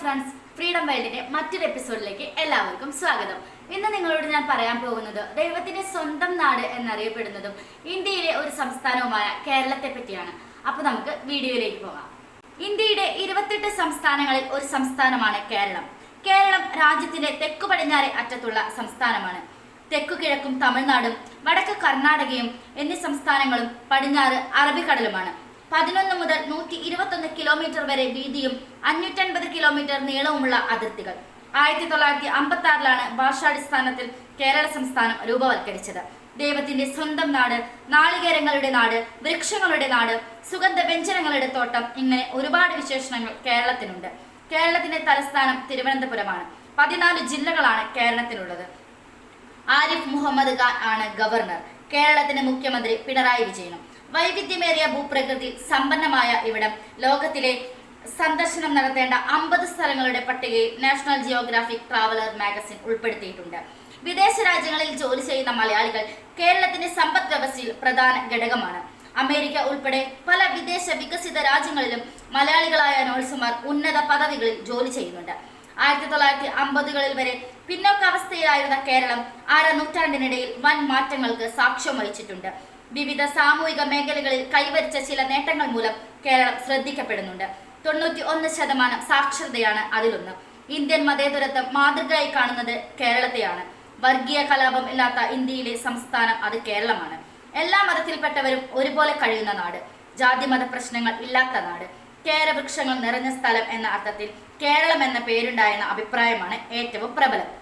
Friends freedom വേൾഡിന്റെ മറ്റൊരു എപ്പിസോഡിലേക്ക് എല്ലാവർക്കും സ്വാഗതം. ഇന്ന് നിങ്ങളോട് ഞാൻ പറയാൻ പോകുന്നത് ദൈവത്തിന്റെ സ്വന്തം നാട് എന്നറിയപ്പെടുന്നതും ഇന്ത്യയിലെ ഒരു സംസ്ഥാനവുമായ കേരളത്തെ പറ്റിയാണ്. അപ്പൊ നമുക്ക് വീഡിയോയിലേക്ക് പോകാം. ഇന്ത്യയുടെ ഇരുപത്തെട്ട് സംസ്ഥാനങ്ങളിൽ ഒരു സംസ്ഥാനമാണ് കേരളം. കേരളം രാജ്യത്തിന്റെ തെക്കു പടിഞ്ഞാറെ അറ്റത്തുള്ള സംസ്ഥാനമാണ്. തെക്കു കിഴക്കും തമിഴ്നാടും വടക്ക് കർണാടകയും എന്നീ സംസ്ഥാനങ്ങളും പടിഞ്ഞാറ് അറബിക്കടലുമാണ്. പതിനൊന്ന് മുതൽ നൂറ്റി ഇരുപത്തൊന്ന് കിലോമീറ്റർ വരെ വീതിയും അഞ്ഞൂറ്റൻപത് കിലോമീറ്റർ നീളവുമുള്ള അതിർത്തികൾ. ആയിരത്തി തൊള്ളായിരത്തി അമ്പത്തി ആറിലാണ് ഭാഷാടിസ്ഥാനത്തിൽ കേരള സംസ്ഥാനം രൂപവൽക്കരിച്ചത് ദൈവത്തിന്റെ സ്വന്തം നാട് നാളികേരങ്ങളുടെ നാട് വൃക്ഷങ്ങളുടെ നാട് സുഗന്ധ വ്യഞ്ജനങ്ങളുടെ തോട്ടം ഇങ്ങനെ ഒരുപാട് വിശേഷണങ്ങൾ കേരളത്തിനുണ്ട്. കേരളത്തിന്റെ തലസ്ഥാനം തിരുവനന്തപുരമാണ്. പതിനാല് ജില്ലകളാണ് കേരളത്തിലുള്ളത്. ആരിഫ് മുഹമ്മദ് ഖാൻ ആണ് ഗവർണർ. കേരളത്തിന്റെ മുഖ്യമന്ത്രി പിണറായി വിജയനും. വൈവിധ്യമേറിയ ഭൂപ്രകൃതി സമ്പന്നമായ ഇവിടം. ലോകത്തിലെ സന്ദർശനം നടത്തേണ്ട അമ്പത് സ്ഥലങ്ങളുടെ പട്ടികയിൽ നാഷണൽ ജിയോഗ്രാഫിക് ട്രാവലർ മാഗസിൻ ഉൾപ്പെടുത്തിയിട്ടുണ്ട്. വിദേശ രാജ്യങ്ങളിൽ ജോലി ചെയ്യുന്ന മലയാളികൾ കേരളത്തിന്റെ സമ്പദ് വ്യവസ്ഥയിൽ പ്രധാന ഘടകമാണ്. അമേരിക്ക ഉൾപ്പെടെ പല വിദേശ വികസിത രാജ്യങ്ങളിലും മലയാളികളായ നോഴ്സുമാർ ഉന്നത പദവികളിൽ ജോലി ചെയ്യുന്നുണ്ട്. ആയിരത്തി തൊള്ളായിരത്തി അമ്പതുകളിൽ വരെ പിന്നോക്കാവസ്ഥയിലായിരുന്ന കേരളം അര നൂറ്റാണ്ടിനിടയിൽ വൻ മാറ്റങ്ങൾക്ക് സാക്ഷ്യം വഹിച്ചിട്ടുണ്ട്. വിവിധ സാമൂഹിക മേഖലകളിൽ കൈവരിച്ച ചില നേട്ടങ്ങൾ മൂലം കേരളം ശ്രദ്ധിക്കപ്പെടുന്നുണ്ട്. തൊണ്ണൂറ്റി ഒന്ന് ശതമാനം സാക്ഷരതയാണ് അതിലൊന്ന്. ഇന്ത്യൻ മതേതരത്വം മാതൃകയായി കാണുന്നത് കേരളത്തെയാണ്. വർഗീയ കലാപം ഇല്ലാത്ത ഇന്ത്യയിലെ സംസ്ഥാനം അത് കേരളമാണ്. എല്ലാ മതത്തിൽപ്പെട്ടവരും ഒരുപോലെ കഴിയുന്ന നാട്. ജാതി മത പ്രശ്നങ്ങൾ ഇല്ലാത്ത നാട്. കേരവൃക്ഷങ്ങൾ നിറഞ്ഞ സ്ഥലം എന്ന അർത്ഥത്തിൽ കേരളം എന്ന പേരുണ്ടായെന്ന അഭിപ്രായമാണ് ഏറ്റവും പ്രബലം.